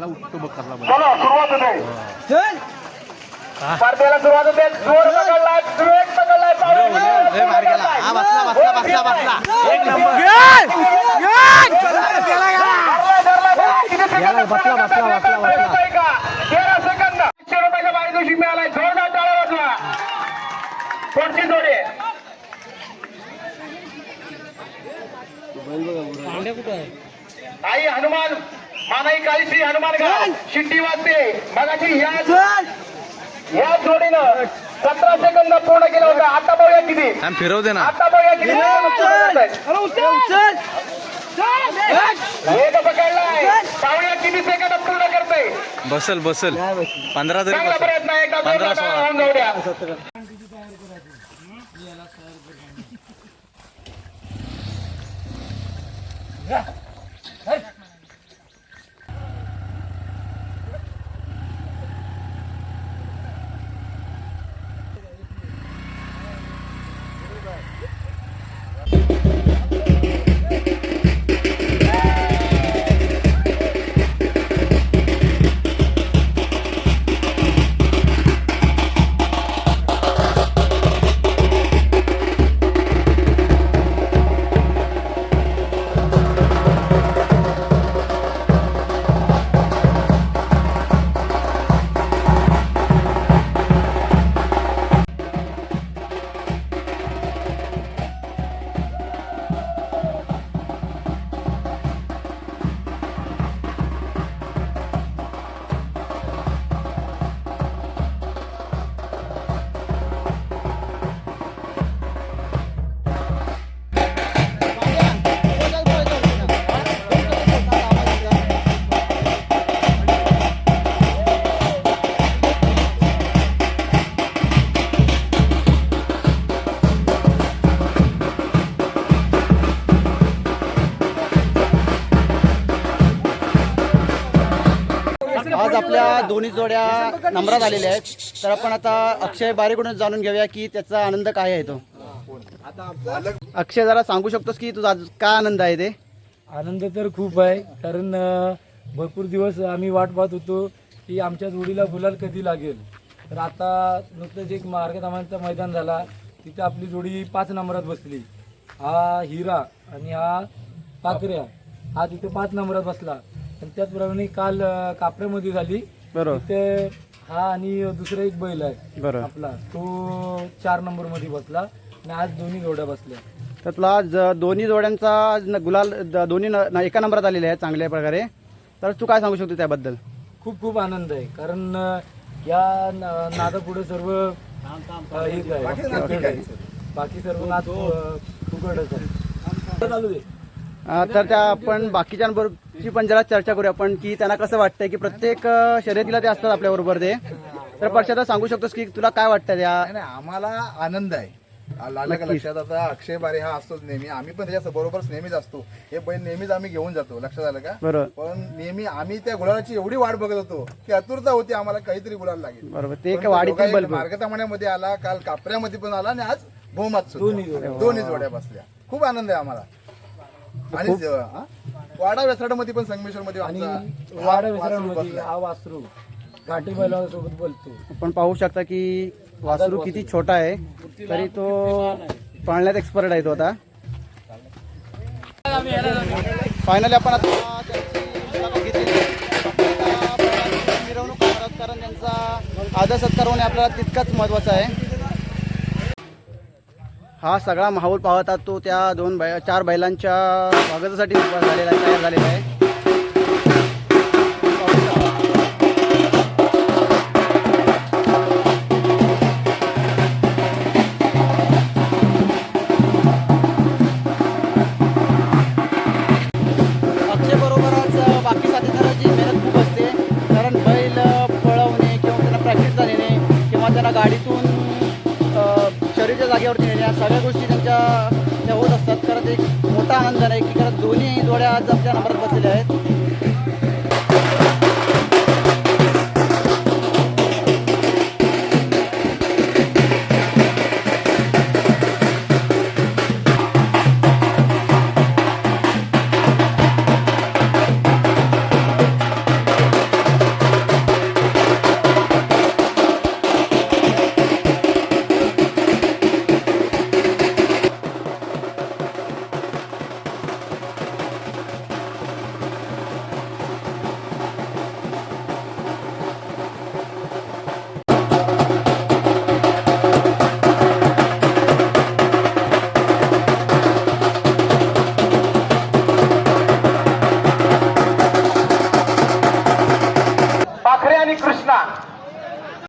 मला उठतो बघ करला चला सुरुवात होते. स्पर्धेला सुरुवात होते. जोर पकडलाय ट्रेक पकडलाय पावलं लय मार गेला. हा बसला बसला बसला बसला. एक नंबर. गेला बसला बसला बसला बसला. तेरा सेकंद. एकशे रुपयाचा पारितोषिक मिळालाय. जोरदार टाळा वाजवा. पुढची जोडी. मानाई काळीश्री हनुमान गाव. शिट्टी वाजते. मगाशी ह्या या जोडीनं सतरा सेकंद पूर्ण केलं होतं. आता बघूया किती. फिरव दे ना. आता बघूया किती सेकंद पूर्ण करतायत. वेग पकडलाय. पाहूया किती सेकंद पूर्ण करतोय. बसल बसल. पंधरा तरी चांगला बसल. प्रयत्न आहे. एकदा पंधरा सोळा. जाऊ द्या. आपल्या दोन्ही जोड्या नंबरात आलेल्या आहेत. तर आपण आता अक्षय बारेकडून जाणून घेऊया की त्याचा आनंद काय आहे तो. अक्षय जरा सांगू शकतोस की तुझा आज काय आनंद आहे ते? आनंद तर खूप आहे कारण अ, भरपूर दिवस आम्ही वाट पाहत होतो की आमच्या जोडीला गुलाल कधी लागेल. तर आता नुकतंच एक मार्गधामांचा मैदान झाला तिथे आपली जोडी पाच नंबरात बसली. हा हिरा आणि हा पाकऱ्या हा तिथे पाच नंबरात बसला. आणि त्याचप्रमाणे काल अ, कापऱ्यामध्ये झाली. बरोबर. तिथे हा आणि दुसरा एक बैल आहे बरोबर. आपला. तो चार नंबरमध्ये बसला आणि आज दोन्ही जोड्या बसल्या. तर तुला आज दोन्ही जोड्यांचा न- गुलाल द- दोन्ही न- न- एका नंबरात आलेले आहेत चांगल्या प्रकारे. तर तू काय सांगू शकतो त्याबद्दल? खूप खूप आनंद आहे. कारण अ, या न- नादापुढे सर्व अ, हेच आहे. फुकट आहे. बाकी सर्व नाद अ, फुकटच आहे चालू दे. अं, तर त्या आपण बाकीच्यांबरोबरची पण जरा चर्चा करूया आपण की त्यांना कसं वाटतंय की प्रत्येक शर्यतीला ते असतात आपल्या बरोबर ते. तर परशात सांगू शकतोस की तुला काय वाटतं त्या? नाही नाही, आम्हाला आनंद आहे. आला का लक्षात आता अक्षय बारे हा असतोच नेहमी. आम्ही पण त्याच्या बरोबर नेहमीच असतो. हे बैल नेहमीच आम्ही घेऊन जातो लक्षात आलं का? बरोबर. पण नेहमी आम्ही त्या गुलालाची एवढी वाट बघत होतो की आतुरता होती आम्हाला काहीतरी गुलाल लागेल. बरोबर ते एक वाढीतील मार्गतामाण्यामध्ये आला काल कापऱ्यामध्ये पण आला आणि आज भोमात सुद्धा. दोन्ही जोड्या. बसल्या. खूप आनंद आहे आम्हाला. आणि ज- हा? वाडा वेसराडमध्ये पण संगमेश्वर मध्ये आणि वाडा विसरांमध्ये हा वासरू घाटी बैलासोबत बोलतो. आपण पाहू शकता की वासरू किती छोटा आहे तरी तो पाळण्यात एक्सपर्ट आहे तो आता. फायनली आपण आता त्यांची मुलाखत घेतलेली आहे. आता बैलांची मिरवणूक करतात कारण त्यांचा आदर सत्कार होणे आपल्याला तितकाच महत्त्वाचा आहे. हा सगळा माहोल पाहता तो त्या दोन बै चार बैलांच्या स्वागतासाठी झालेला आहे तयार झालेला आहे. या सगळ्या गोष्टी त्यांच्या त्या होत असतात. कारण एक मोठा आनंद आहे की कारण दोन्ही जोड्या आज आपल्या नंबरात बसलेल्या आहेत.